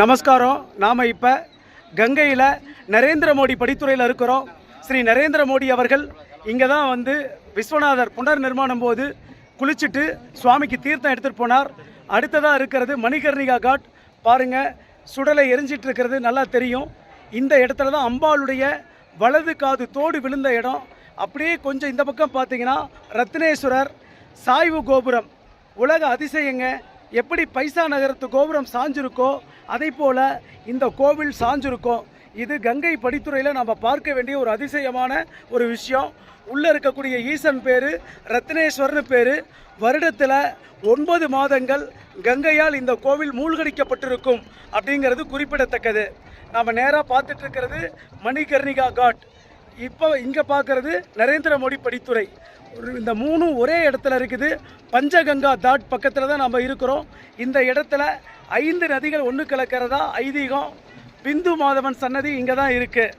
நமஸ்காரம். நாம் இப்போ கங்கையில் நரேந்திர மோடி படித்துறையில் இருக்கிறோம். ஸ்ரீ நரேந்திர மோடி அவர்கள் இங்கே தான் வந்து விஸ்வநாதர் புனர் நிர்மாணம் போது குளிச்சுட்டு சுவாமிக்கு தீர்த்தம் எடுத்துகிட்டு போனார். அடுத்ததாக இருக்கிறது மணிகர்ணிகா காட். பாருங்க சுடலை எரிஞ்சிட்டு இருக்கிறது நல்லா தெரியும். இந்த இடத்துல தான் அம்பாளுடைய வலது காது தோடு விழுந்த இடம். அப்படியே கொஞ்சம் இந்த பக்கம் பார்த்தீங்கன்னா ரத்னேஸ்வரர் சாய்வு கோபுரம். உலக அதிசயங்க. எப்படி பைசா நகரத்து கோபுரம் சாஞ்சிருக்கோ அதே போல் இந்த கோவில் சாஞ்சிருக்கும். இது கங்கை படித்துறையில் நம்ம பார்க்க வேண்டிய ஒரு அதிசயமான ஒரு விஷயம். உள்ளே இருக்கக்கூடிய ஈசன் பேர் ரத்னேஸ்வரன் பேர். வருடத்தில் ஒன்பது மாதங்கள் கங்கையால் இந்த கோவில் மூழ்கடிக்கப்பட்டிருக்கும் அப்படிங்கிறது குறிப்பிடத்தக்கது. நாம் நேராக பார்த்துட்டு இருக்கிறது மணிகர்ணிகா காட். இப்போ இங்கே பார்க்குறது நரேந்திர மோடி படித்துறை. இந்த மூணும் ஒரே இடத்துல இருக்குது. பஞ்சகங்கா தாட் பக்கத்தில் தான் நம்ம இருக்கிறோம். இந்த இடத்துல ஐந்து நதிகள் ஒன்று கலக்கிறதா? ஐதீகம். பிந்து மாதவன் சன்னதி இங்கே தான் இருக்குது